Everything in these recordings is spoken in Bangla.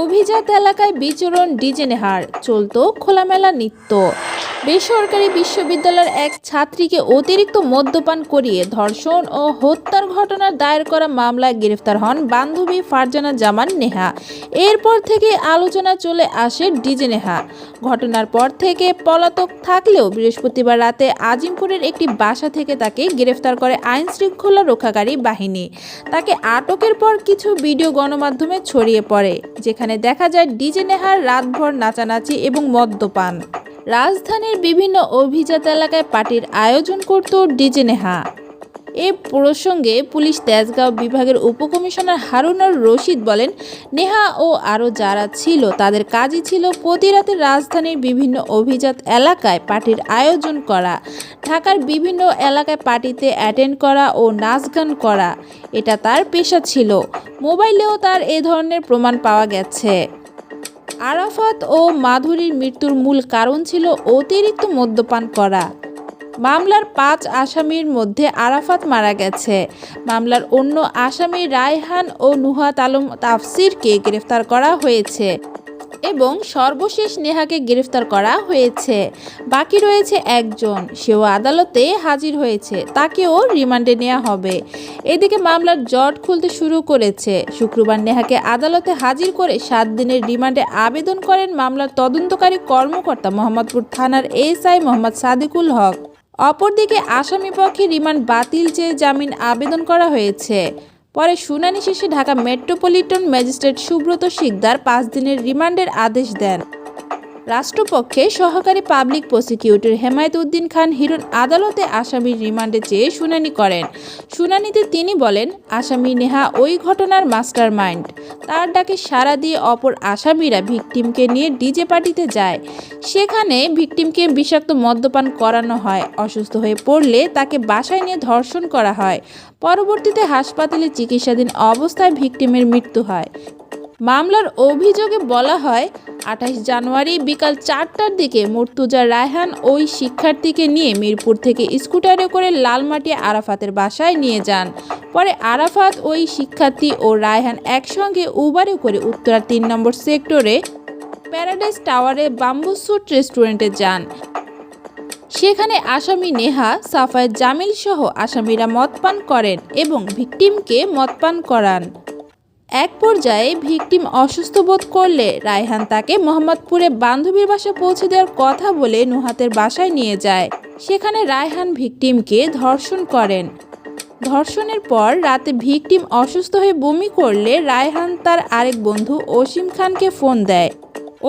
অভিজাত এলাকায় বিচরণ ডিজে নেহার চলত খোলামেলা নৃত্য। বেসরকারি বিশ্ববিদ্যালয়ের এক ছাত্রীকে অতিরিক্ত মদ্যপান করিয়ে ধর্ষণ ও হত্যার ঘটনার দায়ের করা মামলায় গ্রেফতার হন বান্ধবী ফারজানা জামান নেহা। এরপর থেকে আলোচনা চলে আসে ডিজে নেহা। ঘটনার পর থেকে পলাতক থাকলেও বৃহস্পতিবার রাতে আজিমপুরের একটি বাসা থেকে তাকে গ্রেফতার করে আইন শৃঙ্খলা রক্ষাকারী বাহিনী। তাকে আটকের পর কিছু ভিডিও গণমাধ্যমে ছড়িয়ে পড়ে, যেখানে দেখা যায় ডিজে নেহার রাতভর নাচানাচি এবং মদ্যপান। রাজধানীর বিভিন্ন অভিজাত এলাকায় পার্টির আয়োজন করত ডিজে নেহা। এ প্রসঙ্গে পুলিশ তেজগাঁও বিভাগের উপকমিশনার হারুনার রশিদ বলেন, নেহা ও আরও যারা ছিল তাদের কাজই ছিল প্রতি রাতে রাজধানীর বিভিন্ন অভিজাত এলাকায় পার্টির আয়োজন করা, ঢাকার বিভিন্ন এলাকায় পার্টিতে অ্যাটেন্ড করা ও নাচ গান করা। এটা তার পেশা ছিল। মোবাইলেও তার এ ধরনের প্রমাণ পাওয়া গেছে। আরাফাত ও মাধুরীর মৃত্যুর মূল কারণ ছিল অতিরিক্ত মদ্যপান করা। মামলার পাঁচ আসামির মধ্যে আরাফাত মারা গেছে। মামলার অন্য আসামি রায়হান ও নুহাত আলম তাফসিরকে গ্রেফতার করা হয়েছে। এবং সর্বশেষ নেহাকে গ্রেফতার করা হয়েছে। বাকি রয়েছে একজন। সেও আদালতে হাজির হয়েছে। তাকেও রিমান্ডে নেওয়া হবে। এদিকে মামলার জট খুলতে শুরু করেছে। শুক্রবার নেহাকে আদালতে হাজির করে সাত দিনের রিমান্ডে আবেদন করেন মামলার তদন্তকারী কর্মকর্তা মোহাম্মদপুর থানার এসআই মোহাম্মদ সাদিকুল হক। অপরদিকে আসামি পক্ষে রিমান্ড বাতিল চেয়ে জামিন আবেদন করা হয়েছে। পরে শুনানি শেষে ঢাকা মেট্রোপলিটন ম্যাজিস্ট্রেট সুব্রত শিকদার পাঁচ দিনের রিমান্ডের আদেশ দেন। রাষ্ট্রপক্ষে সহকারী পাবলিক প্রসিকিউটর হেমায়েত উদ্দিন খান হিরণ আদালতে আসামির রিমান্ডে চেয়ে শুনানি করেন। শুনানিতে তিনি বলেন, আসামি নেহা ওই ঘটনার মাস্টার মাইন্ড তার ডাকে সাড়া দিয়ে অপর আসামিরা ভিকটিমকে নিয়ে ডিজে পার্টিতে যায়। সেখানে ভিকটিমকে বিষাক্ত মদ্যপান করানো হয়, অসুস্থ হয়ে পড়লে তাকে বাসায় নিয়ে ধর্ষণ করা হয়। পরবর্তীতে হাসপাতালে চিকিৎসাধীন অবস্থায় ভিকটিমের মৃত্যু হয়। মামলার অভিযোগে বলা হয়, আঠাশ জানুয়ারি বিকাল চারটার দিকে মর্তুজা রায়হান ওই শিক্ষার্থীকে নিয়ে মিরপুর থেকে স্কুটারে করে লালমাটি আরাফাতের বাসায় নিয়ে যান। পরে আরাফাত ওই শিক্ষার্থী ও রায়হান একসঙ্গে উবারে করে উত্তরা তিন নম্বর সেক্টরে প্যারাডাইস টাওয়ারে বাম্বু স্যুট রেস্টুরেন্টে যান। সেখানে আসামি নেহা, সাফায়েত জামিল সহ আসামিরা মদ পান করেন এবং ভিকটিমকে মদ পান করান। এক পর্যায়ে ভিকটিম অসুস্থ বোধ করলে রায়হান তাকে মোহাম্মদপুরে বান্ধবীর বাসায় পৌঁছে দেওয়ার কথা বলে নুহাতের বাসায় নিয়ে যায়। সেখানে রায়হান ভিকটিমকে ধর্ষণ করেন। ধর্ষণের পর রাতে ভিকটিম অসুস্থ হয়ে বমি করলে রায়হান তার আরেক বন্ধু অসীম খানকে ফোন দেয়।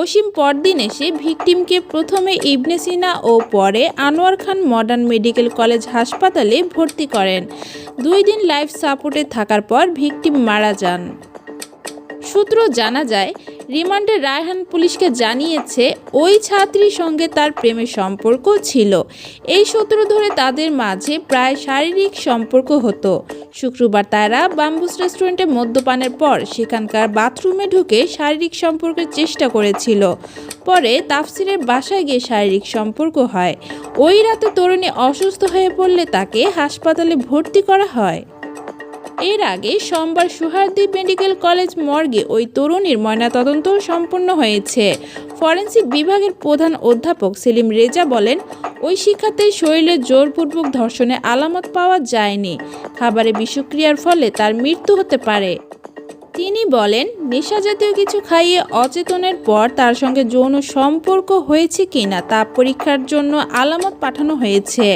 অসীম পরদিন এসে ভিকটিমকে প্রথমে ইবনে সিনা ও পরে Anwar Khan modern medical college হাসপাতালে ভর্তি করেন। দুই দিন লাইফ সাপোর্টে থাকার পর ভিকটিম মারা যান। সূত্র জানা যায়, রিমান্ডে রায়হান পুলিশকে জানিয়েছে, ওই ছাত্রীর সঙ্গে তার প্রেমের সম্পর্ক ছিল। এই সূত্র ধরে তাদের মাঝে প্রায় শারীরিক সম্পর্ক হতো। শুক্রবার তারা বাম্বুস রেস্টুরেন্টে মদ্যপানের পর সেখানকার বাথরুমে ঢুকে শারীরিক সম্পর্কের চেষ্টা করেছিল। পরে তাফসিরের বাসায় গিয়ে শারীরিক সম্পর্ক হয়। ওই রাতে তরুণী অসুস্থ হয়ে পড়লে তাকে হাসপাতালে ভর্তি করা হয়। এর আগে সোমবার সুহার্দি মেডিকেল কলেজ মর্গে ওই তরুণীর ময়নাতদন্ত সম্পন্ন হয়েছে। ফরেন্সিক বিভাগের প্রধান অধ্যাপক সেলিম রেজা বলেন, ওই শিক্ষার্থীর শরীরে জোরপূর্বক ধর্ষণে আলামত পাওয়া যায়নি। খাবারে বিষক্রিয়ার ফলে তার মৃত্যু হতে পারে। তিনি বলেন, নেশা জাতীয় কিছু খাইয়ে অচেতনের পর তার সঙ্গে যৌন সম্পর্ক হয়েছে কিনা তা পরীক্ষার জন্য আলামত পাঠানো হয়েছে।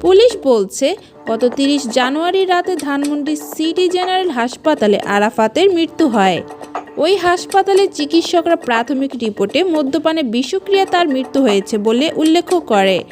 পুলিশ বলছে, গত তিরিশ জানুয়ারি রাতে ধানমন্ডি সিটি জেনারেল হাসপাতালে আরাফাতের মৃত্যু হয়। ওই হাসপাতালে চিকিৎসকরা প্রাথমিক রিপোর্টে মদ্যপানে বিষক্রিয়া তার মৃত্যু হয়েছে বলে উল্লেখ করে।